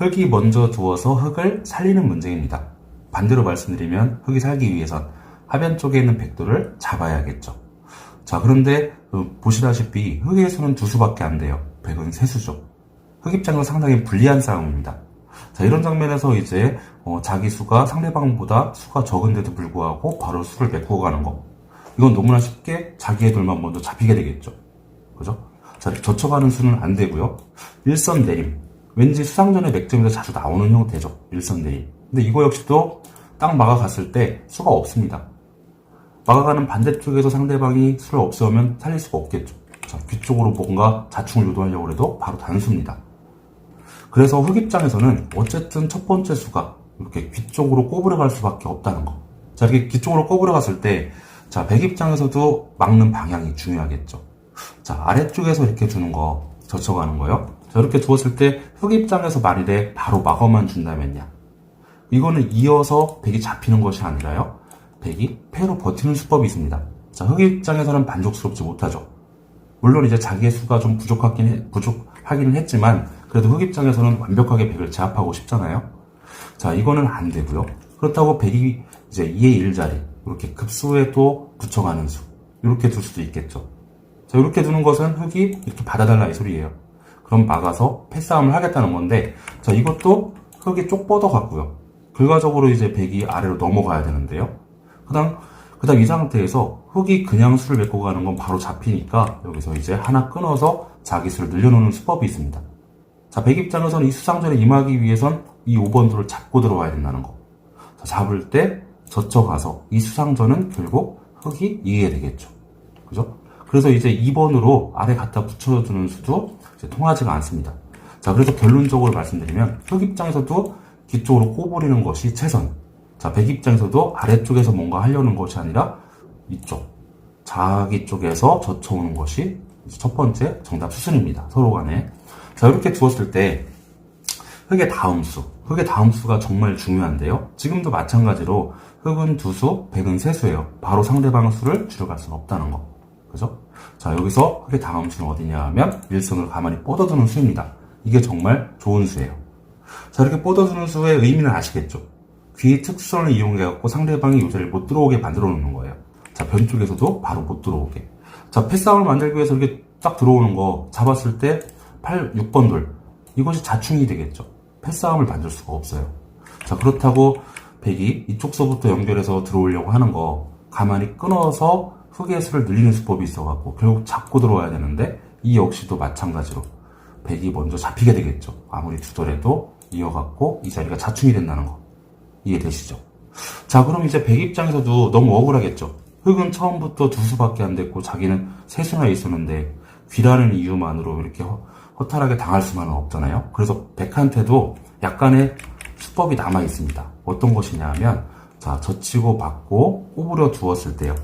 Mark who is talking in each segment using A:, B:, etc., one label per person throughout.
A: 흙이 먼저 두어서 흙을 살리는 문제입니다. 반대로 말씀드리면 흙이 살기 위해선 하변 쪽에 있는 백도를 잡아야겠죠. 자, 그런데 어, 보시다시피 흙의 수는 두 수밖에 안 돼요. 백은 세 수죠. 흙 입장은 상당히 불리한 싸움입니다. 자, 이런 장면에서 이제 어, 자기 수가 상대방보다 수가 적은데도 불구하고 바로 수를 메꾸고 가는 거. 이건 너무나 쉽게 자기의 돌만 먼저 잡히게 되겠죠. 그죠? 자, 젖혀가는 수는 안 되고요. 일선 내림. 왠지 수상전의 맥점에서 자주 나오는 형태죠. 일선 내림. 근데 이거 역시도 딱 막아갔을 때 수가 없습니다. 막아가는 반대쪽에서 상대방이 수를 없애오면 살릴 수가 없겠죠. 자, 뒤쪽으로 뭔가 자충을 유도하려고 해도 바로 단수입니다. 그래서 흑 입장에서는 어쨌든 첫 번째 수가 이렇게 귀 쪽으로 꼬부려 갈 수밖에 없다는 거. 자, 이렇게 귀 쪽으로 꼬부려 갔을 때, 자, 백 입장에서도 막는 방향이 중요하겠죠. 자, 아래쪽에서 이렇게 두는 거, 거요. 자, 이렇게 두었을 때, 흑 입장에서 만일에 바로 막어만 준다면요. 이거는 이어서 백이 잡히는 것이 아니라요. 백이 패로 버티는 수법이 있습니다. 자, 흑 입장에서는 만족스럽지 못하죠. 물론 이제 자기의 수가 좀 부족하긴 해- 부족하기는 했지만 그래도 흑 입장에서는 완벽하게 백을 제압하고 싶잖아요. 자, 이거는 안 되고요. 그렇다고 백이 이제 2의 1자리 이렇게 급수에 또 붙여가는 수 이렇게 둘 수도 있겠죠. 자, 이렇게 두는 것은 흑이 이렇게 받아달라 이 소리예요. 그럼 막아서 패싸움을 하겠다는 건데 자, 이것도 흑이 쪽 뻗어갔고요. 결과적으로 이제 백이 아래로 넘어가야 되는데요. 그 다음 그 다음 이 상태에서 흑이 그냥 수를 메고 가는 건 바로 잡히니까 여기서 이제 하나 끊어서 자기 수를 늘려놓는 수법이 있습니다. 자, 백 입장에서는 이 수상전에 임하기 위해선 이 5번 도를 잡고 들어와야 된다는 거. 자, 잡을 때 젖혀가서 이 수상전은 결국 흑이 이기게 되겠죠. 그죠? 그래서 이제 2번으로 아래 갖다 붙여주는 수도 통하지가 않습니다. 자, 그래서 결론적으로 말씀드리면 흑 입장에서도 뒤쪽으로 꼬부리는 것이 최선. 자, 백 입장에서도 아래쪽에서 뭔가 하려는 것이 아니라 이쪽, 자기 쪽에서 젖혀오는 것이 첫 번째 정답 수순입니다. 서로 간에. 자, 이렇게 두었을 때 흑의 다음 수. 흑의 다음 수가 정말 중요한데요. 지금도 마찬가지로 흑은 두 수, 백은 세 수예요. 바로 상대방 수를 줄여갈 수는 없다는 거. 그죠? 자, 여기서 흑의 다음 수는 어디냐 하면 일선을 가만히 뻗어두는 수입니다. 이게 정말 좋은 수예요. 자, 이렇게 뻗어두는 수의 의미는 아시겠죠? 귀의 특수성을 이용해갖고 상대방이 요새를 못 들어오게 만들어 놓는 거예요. 자, 변 쪽에서도 바로 못 들어오게. 자, 패싸움을 만들기 위해서 이렇게 딱 들어오는 거 잡았을 때 8, 6번 돌. 이것이 자충이 되겠죠. 패싸움을 만들 수가 없어요. 자, 그렇다고 백이 이쪽서부터 연결해서 들어오려고 하는 거 가만히 끊어서 흑의 수를 늘리는 수법이 있어갖고 결국 잡고 들어와야 되는데 이 역시도 마찬가지로 백이 먼저 잡히게 되겠죠. 아무리 두더라도 이어갖고 이 자리가 자충이 된다는 거. 이해되시죠? 자, 그럼 이제 백 입장에서도 너무 억울하겠죠? 흑은 처음부터 두 수밖에 안 됐고 자기는 세 수나 있었는데 귀라는 이유만으로 이렇게 허, 허탈하게 당할 수만은 없잖아요. 그래서 백한테도 약간의 수법이 남아 있습니다. 어떤 것이냐 하면 자, 젖히고 받고 꼬부려 두었을 때요.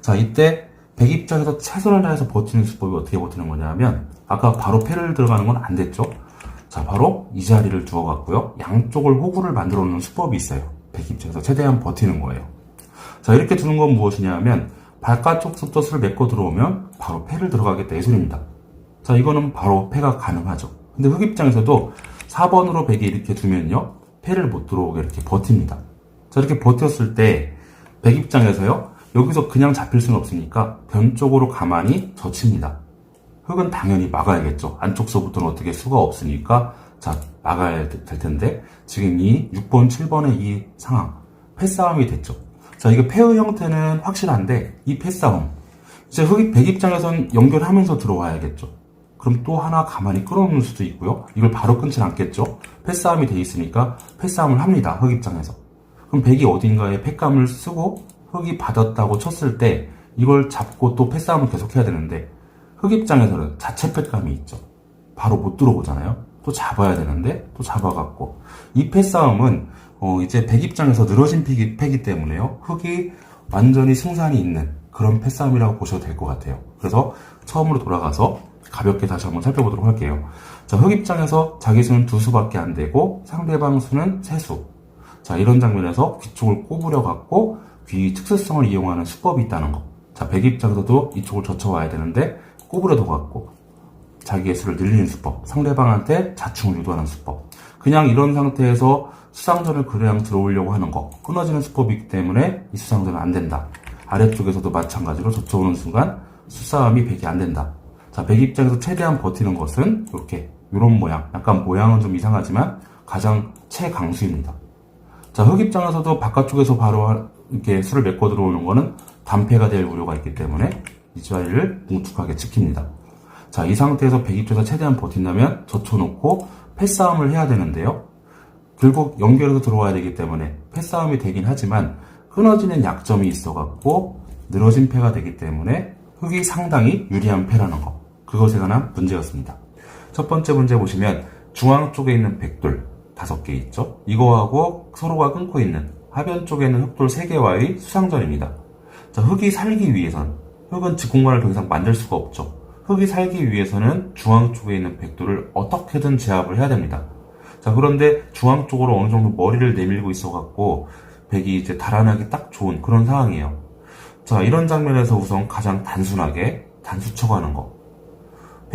A: 자, 이때 백 입장에서 최선을 다해서 버티는 수법이 어떻게 버티는 거냐 하면 아까 바로 패를 들어가는 건 안 됐죠? 자, 바로 이 자리를 두어갖고요. 양쪽을 호구를 만들어 놓는 수법이 있어요. 백 입장에서 최대한 버티는 거예요. 자, 이렇게 두는 건 무엇이냐 하면 바깥쪽부터 수를 메꿔 들어오면 바로 패를 들어가겠다 이 소리입니다. 자, 이거는 바로 패가 가능하죠. 근데 흑 입장에서도 4번으로 백이 이렇게 두면요. 패를 못 들어오게 이렇게 버팁니다. 자, 이렇게 버텼을 때 백 입장에서요. 여기서 그냥 잡힐 수는 없으니까 변 쪽으로 가만히 젖힙니다. 흑은 당연히 막아야겠죠. 안쪽서부터는 어떻게 수가 없으니까 자 막아야 될 텐데 지금 이 6번, 7번의 이 상황 패싸움이 됐죠. 자 이거 패의 형태는 확실한데 이 패싸움 이제 흑이 백 입장에선 연결하면서 들어와야겠죠. 그럼 또 하나 가만히 끌어놓는 수도 있고요. 이걸 바로 끊진 않겠죠. 패싸움이 돼 있으니까 패싸움을 합니다. 흑 입장에서. 그럼 백이 어딘가에 패감을 쓰고 흑이 받았다고 쳤을 때 이걸 잡고 또 패싸움을 계속해야 되는데 흑 입장에서는 자체 패감이 있죠. 바로 못 들어오잖아요. 또 잡아야 되는데 또 잡아갖고 이 패싸움은 어 이제 백 입장에서 늘어진 패기, 패기 때문에요. 흑이 완전히 승산이 있는 그런 패싸움이라고 보셔도 될 것 같아요. 그래서 처음으로 돌아가서 가볍게 다시 한번 살펴보도록 할게요. 자, 흑 입장에서 자기 수는 두 수밖에 안 되고 상대방 수는 세 수. 자, 이런 장면에서 귀 쪽을 꼬부려 갖고 귀 특수성을 이용하는 수법이 있다는 거. 자, 백 입장에서도 이쪽을 젖혀와야 되는데 꼬부려도 갖고 자기의 수를 늘리는 수법, 상대방한테 자충을 유도하는 수법. 그 그냥 이런 상태에서 수상전을 그냥 들어오려고 하는 거 끊어지는 수법이기 때문에 이 수상전은 안 된다. 아래쪽에서도 마찬가지로 젖혀오는 순간 수싸움이 백이 안 된다. 자, 백 입장에서 최대한 버티는 것은 이렇게 이런 모양, 약간 모양은 좀 이상하지만 가장 최강수입니다. 자, 흑 입장에서도 바깥쪽에서 바로 이렇게 술을 메꿔 들어오는 거는 단패가 될 우려가 있기 때문에 이 자리를 뭉툭하게 지킵니다. 자, 이 상태에서 백 입장에서 최대한 버틴다면 젖혀놓고 패싸움을 해야 되는데요. 결국 연결해서 들어와야 되기 때문에 패싸움이 되긴 하지만 끊어지는 약점이 있어갖고 늘어진 패가 되기 때문에 흑이 상당히 유리한 패라는 거. 그것에 관한 문제였습니다. 첫 번째 문제 보시면 중앙 쪽에 있는 백돌 다섯 개 있죠. 이거하고 서로가 끊고 있는 하변 쪽에 있는 흑돌 세 개와의 수상전입니다. 자, 흑이 살기 위해선 흑은 직공간을 더 이상 만들 수가 없죠. 흑이 살기 위해서는 중앙 쪽에 있는 백돌을 어떻게든 제압을 해야 됩니다. 자, 그런데 중앙 쪽으로 어느 정도 머리를 내밀고 있어갖고 백이 이제 달아나기 딱 좋은 그런 상황이에요. 자, 이런 장면에서 우선 가장 단순하게 단수 쳐가는 거.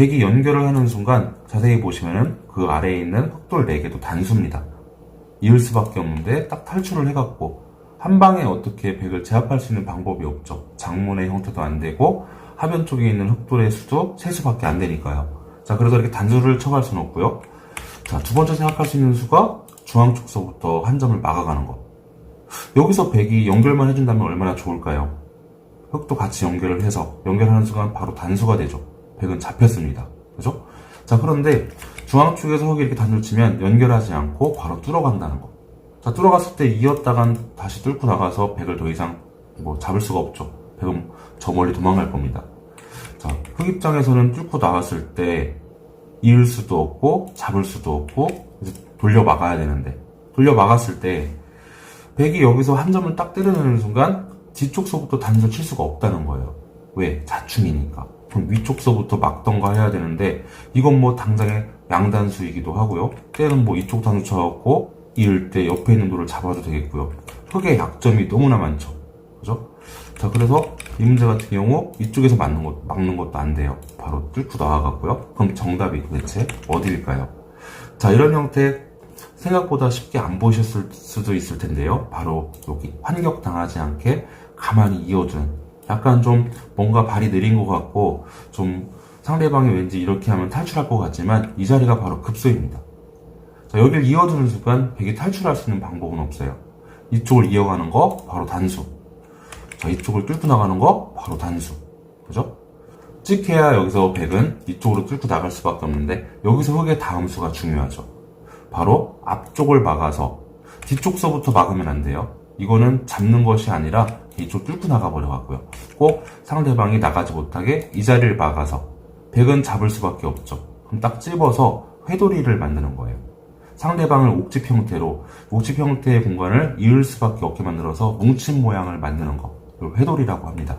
A: 백이 연결을 하는 순간 자세히 보시면은 그 아래에 있는 흑돌 4개도 단수입니다. 이을 수밖에 없는데 딱 탈출을 해갖고 한 방에 어떻게 백을 제압할 수 있는 방법이 없죠. 장문의 형태도 안 되고 하변 쪽에 있는 흑돌의 수도 세 수밖에 안 되니까요. 자, 그래서 이렇게 단수를 쳐갈 수는 없고요. 자, 두 번째 생각할 수 있는 수가 중앙 쪽서부터 한 점을 막아가는 것. 여기서 백이 연결만 해준다면 얼마나 좋을까요? 흑도 같이 연결을 해서 연결하는 순간 바로 단수가 되죠. 백은 잡혔습니다. 그죠? 자, 그런데 중앙 쪽에서 흑이 이렇게 단수를 치면 연결하지 않고 바로 뚫어간다는 거. 자, 뚫어갔을 때 이었다간 다시 뚫고 나가서 백을 더 이상 뭐 잡을 수가 없죠. 백은 저 멀리 도망갈 겁니다. 자, 흑 입장에서는 뚫고 나갔을 때 이을 수도 없고 잡을 수도 없고 이제 돌려 막아야 되는데 돌려 막았을 때 백이 여기서 한 점을 딱 때려내는 순간 뒤쪽서부터 단수 칠 수가 없다는 거예요. 왜? 자충이니까. 그럼 위쪽서부터 막던가 해야 되는데 이건 뭐 당장에 양단수이기도 하고요. 때는 뭐 이쪽 단수 쳐갖고 이을 때 옆에 있는 돌을 잡아도 되겠고요. 흑의 약점이 너무나 많죠. 그죠? 자, 그래서 이 문제 같은 경우 이쪽에서 막는, 것, 막는 것도 안 돼요. 바로 뚫고 나와갖고요. 그럼 정답이 도대체 어디일까요? 자, 이런 형태 생각보다 쉽게 안 보셨을 수도 있을 텐데요. 바로 여기 환격 당하지 않게 가만히 이어주는 약간 좀 뭔가 발이 느린 것 같고 좀 상대방이 왠지 이렇게 하면 탈출할 것 같지만 이 자리가 바로 급소입니다. 자, 여기를 이어주는 순간 백이 탈출할 수 있는 방법은 없어요. 이쪽을 이어가는 거 바로 단수. 자, 이쪽을 뚫고 나가는 거 바로 단수. 그죠? 찍해야 여기서 백은 이쪽으로 뚫고 나갈 수밖에 없는데 여기서 흑의 다음 수가 중요하죠. 바로 앞쪽을 막아서 뒤쪽서부터 막으면 안 돼요. 이거는 잡는 것이 아니라 이쪽 뚫고 나가버려 갖고요. 꼭 상대방이 나가지 못하게 이 자리를 막아서 백은 잡을 수밖에 없죠. 그럼 딱 찝어서 회돌이를 만드는 거예요. 상대방을 옥집 형태로 옥집 형태의 공간을 이을 수밖에 없게 만들어서 뭉친 모양을 만드는 거. 이걸 회돌이라고 합니다.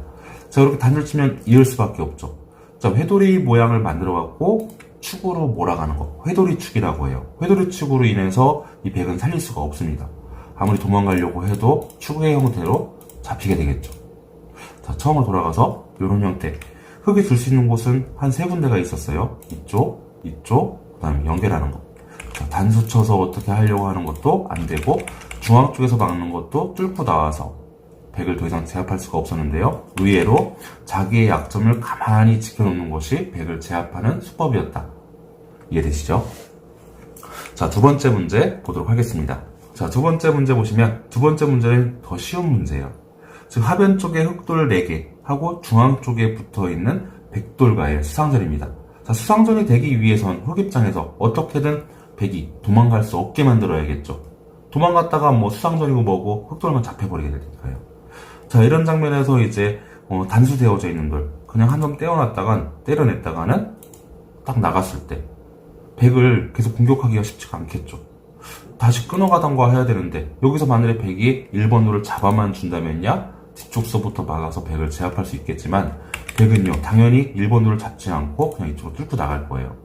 A: 자, 이렇게 단줄 치면 이을 수밖에 없죠. 자, 회돌이 모양을 만들어 갖고 축으로 몰아가는 거. 회돌이 축이라고 해요. 회돌이 축으로 인해서 이 백은 살릴 수가 없습니다. 아무리 도망가려고 해도 축의 형태로 잡히게 되겠죠. 자, 처음으로 돌아가서 이런 형태. 흙이 둘수 있는 곳은 한 세 군데가 있었어요. 이쪽, 이쪽, 그 다음에 연결하는 거. 자, 단수 쳐서 어떻게 하려고 하는 것도 안 되고, 중앙 쪽에서 막는 것도 뚫고 나와서 백을 더 이상 제압할 수가 없었는데요. 의외로 자기의 약점을 가만히 지켜놓는 것이 백을 제압하는 수법이었다. 이해되시죠? 자, 두 번째 문제 보도록 하겠습니다. 자, 두 번째 문제 보시면 두 번째 문제는 더 쉬운 문제예요. 즉 하변 쪽에 흑돌 4개 하고 중앙 쪽에 붙어 있는 백돌과의 수상전입니다. 자, 수상전이 되기 위해선 흑 입장에서 어떻게든 백이 도망갈 수 없게 만들어야겠죠. 도망갔다가 뭐 수상전이고 뭐고 흑돌만 잡혀버리게 되니까요. 자, 이런 장면에서 이제 어, 단수되어져 있는 돌 그냥 한 점 떼어놨다간 때려냈다가는 딱 나갔을 때 백을 계속 공격하기가 쉽지가 않겠죠. 다시 끊어가던가 해야 되는데 여기서 만약에 백이 1번으로 잡아만 준다면야 뒤쪽서부터 막아서 백을 제압할 수 있겠지만 백은요 당연히 1번으로 잡지 않고 그냥 이쪽으로 뚫고 나갈 거예요.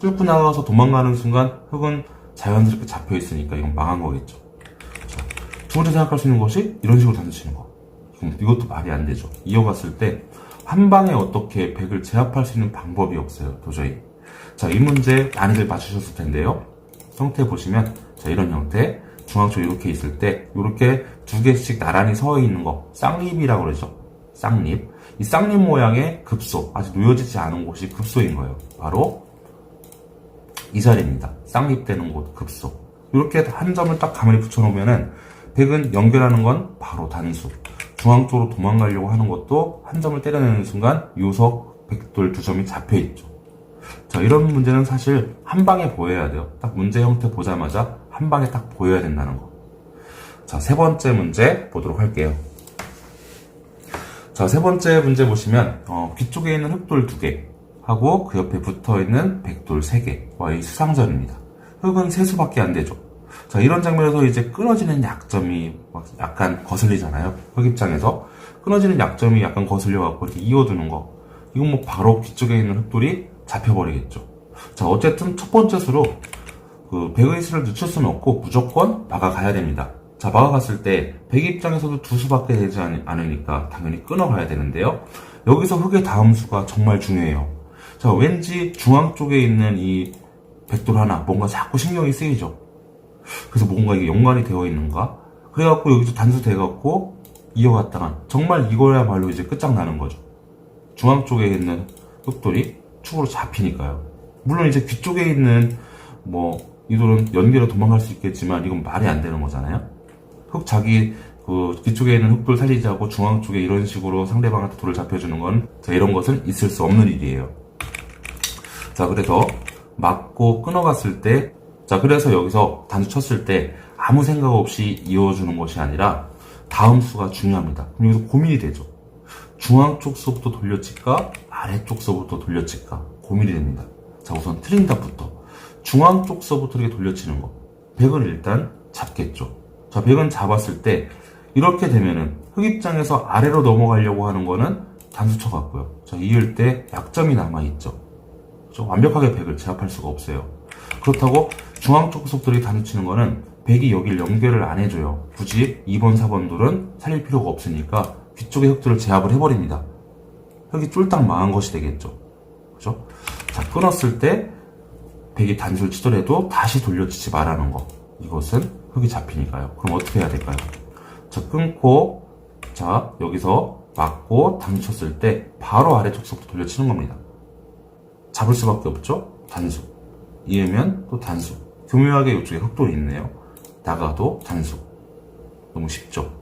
A: 뚫고 나가서 도망가는 순간 흑은 자연스럽게 잡혀 있으니까 이건 망한 거겠죠. 자, 두 번째 생각할 수 있는 것이 이런 식으로 던지치는 거. 그럼 이것도 말이 안 되죠. 이어갔을 때 한 방에 어떻게 백을 제압할 수 있는 방법이 없어요. 도저히. 자, 이 문제 많이들 맞추셨을 텐데요. 형태 보시면 자, 이런 형태 중앙 쪽에 이렇게 있을 때 이렇게 두 개씩 나란히 서 있는 거 쌍립이라고 그러죠. 쌍립. 이 쌍립 모양의 급소 아직 놓여지지 않은 곳이 급소인 거예요. 바로 이 자리입니다. 쌍립되는 곳 급소. 이렇게 한 점을 딱 가만히 붙여놓으면은 백은 연결하는 건 바로 단수. 중앙 쪽으로 도망가려고 하는 것도 한 점을 때려내는 순간 요석 백돌 두 점이 잡혀 있죠. 자, 이런 문제는 사실 한 방에 보여야 돼요. 딱 문제 형태 보자마자 한 방에 딱 보여야 된다는 거. 자, 세 번째 문제 보도록 할게요. 자, 세 번째 문제 보시면, 어, 귀 쪽에 있는 흑돌 두 개, 하고 그 옆에 붙어 있는 백돌 세 개와 이 수상전입니다. 흑은 세 수밖에 안 되죠. 자, 이런 장면에서 이제 끊어지는 약점이 막 약간 거슬리잖아요. 흑 입장에서. 끊어지는 약점이 약간 거슬려 갖고 이렇게 이어두는 거. 이건 뭐 바로 귀 쪽에 있는 흑돌이 잡혀버리겠죠. 자, 어쨌든 첫 번째 수로 그 백의 수를 늦출 수는 없고 무조건 막아가야 됩니다. 자, 막아갔을 때 백 입장에서도 두 수밖에 되지 않- 않으니까 당연히 끊어가야 되는데요. 여기서 흑의 다음 수가 정말 중요해요. 자, 왠지 중앙 쪽에 있는 이 백돌 하나 뭔가 자꾸 신경이 쓰이죠. 그래서 뭔가 이게 연관이 되어 있는가? 그래갖고 여기서 단수 돼갖고 이어갔다가 정말 이거야말로 이제 끝장나는 거죠. 중앙 쪽에 있는 흑돌이 축으로 잡히니까요. 물론 이제 귀 쪽에 있는 뭐 이 돌은 연계로 도망갈 수 있겠지만 이건 말이 안 되는 거잖아요. 흑 자기 그 뒤쪽에 있는 흑돌 살리지 않고 중앙 쪽에 이런 식으로 상대방한테 돌을 잡혀주는 건 자, 이런 것은 있을 수 없는 일이에요. 자 그래서 맞고 끊어갔을 때 자 그래서 여기서 단수 쳤을 때 아무 생각 없이 이어주는 것이 아니라 다음 수가 중요합니다. 그럼 여기서 고민이 되죠. 중앙 쪽 서부터 돌려칠까 아래쪽 서부터 돌려칠까 고민이 됩니다. 자 우선 트린답부터 중앙 쪽 서부터 이렇게 돌려치는 거 백은 일단 잡겠죠. 자 백은 잡았을 때 이렇게 되면은 흑 입장에서 아래로 넘어가려고 하는 거는 단수 쳐갖고요. 자 이을 때 약점이 남아있죠. 좀 완벽하게 백을 제압할 수가 없어요. 그렇다고 중앙 쪽 속들이 단수치는 거는 백이 여길 연결을 안 해줘요. 굳이 2번, 4번 돌은 살릴 필요가 없으니까 뒤쪽의 흑들을 제압을 해버립니다. 흑이 쫄딱 망한 것이 되겠죠. 그죠? 자, 끊었을 때 백이 단수를 치더라도 다시 돌려치지 말라는 거. 이것은 흑이 잡히니까요. 그럼 어떻게 해야 될까요? 자, 끊고, 자, 여기서 맞고 단수 쳤을 때 바로 아래쪽 속도 돌려치는 겁니다. 잡을 수밖에 없죠? 단수. 이으면 또 단수. 교묘하게 이쪽에 흑돌이 있네요. 나가도 단수. 너무 쉽죠?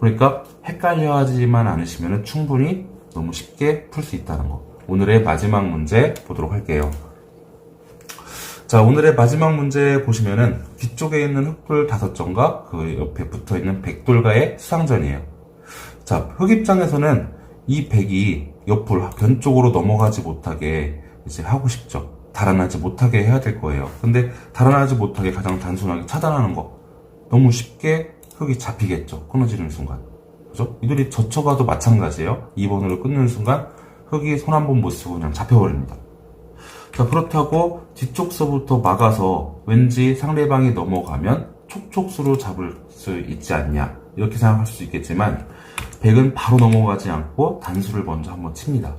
A: 그러니까 헷갈려 하지만 않으시면 충분히 너무 쉽게 풀 수 있다는 거. 오늘의 마지막 문제 보도록 할게요. 자, 오늘의 마지막 문제 보시면은 뒤쪽에 있는 흑돌 다섯 점과 그 옆에 붙어 있는 백돌과의 수상전이에요. 자, 흑 입장에서는 이 백이 옆으로 변 쪽으로 넘어가지 못하게 이제 하고 싶죠. 달아나지 못하게 해야 될 거예요. 근데 달아나지 못하게 가장 단순하게 차단하는 거. 너무 쉽게 흑이 잡히겠죠. 끊어지는 순간. 그죠? 이들이 젖혀가도 마찬가지예요. 2번으로 끊는 순간 흑이 손 한 번 못 쓰고 그냥 잡혀버립니다. 자, 그렇다고 뒤쪽서부터 막아서 왠지 상대방이 넘어가면 촉촉수로 잡을 수 있지 않냐. 이렇게 생각할 수 있겠지만, 백은 바로 넘어가지 않고 단수를 먼저 한번 칩니다.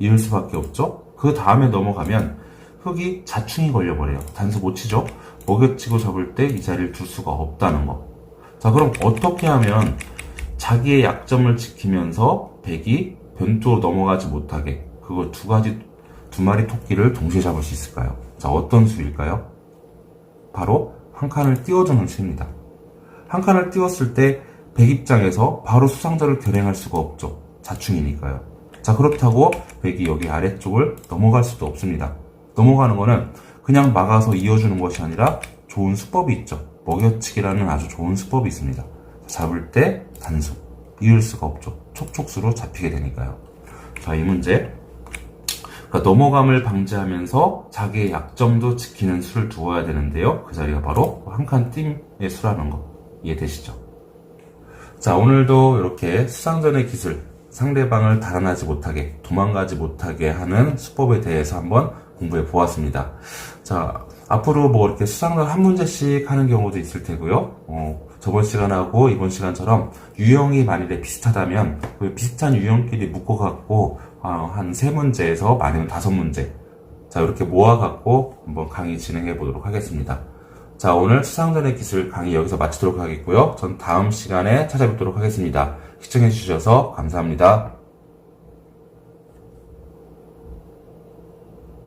A: 이을 수밖에 없죠? 그 다음에 넘어가면 흑이 자충이 걸려버려요. 단수 못 치죠? 먹여치고 잡을 때 이 자리를 둘 수가 없다는 거. 자, 그럼 어떻게 하면 자기의 약점을 지키면서 백이 변 쪽으로 넘어가지 못하게 그걸 두 가지 두 마리 토끼를 동시에 잡을 수 있을까요? 자, 어떤 수일까요? 바로 한 칸을 띄워주는 수입니다. 한 칸을 띄웠을 때 백 입장에서 바로 수상자를 결행할 수가 없죠. 자충이니까요. 자, 그렇다고 백이 여기 아래쪽을 넘어갈 수도 없습니다. 넘어가는 거는 그냥 막아서 이어주는 것이 아니라 좋은 수법이 있죠. 먹여치기라는 아주 좋은 수법이 있습니다. 잡을 때 단수, 이을 수가 없죠. 촉촉수로 잡히게 되니까요. 자, 이 문제. 그러니까 넘어감을 방지하면서 자기의 약점도 지키는 수를 두어야 되는데요. 그 자리가 바로 한 칸 띵의 수라는 거. 이해되시죠? 자, 오늘도 이렇게 수상전의 기술, 상대방을 달아나지 못하게, 도망가지 못하게 하는 수법에 대해서 한번 공부해 보았습니다. 자, 앞으로 뭐 이렇게 수상전 한 문제씩 하는 경우도 있을 테고요. 어, 저번 시간하고 이번 시간처럼 유형이 만일에 비슷하다면 그 비슷한 유형끼리 묶어갖고 어, 한세 문제에서 많으면 다섯 문제 자 이렇게 모아갖고 한번 강의 진행해 보도록 하겠습니다. 자, 오늘 수상전의 기술 강의 여기서 마치도록 하겠고요. 전 다음 시간에 찾아뵙도록 하겠습니다. 시청해 주셔서 감사합니다.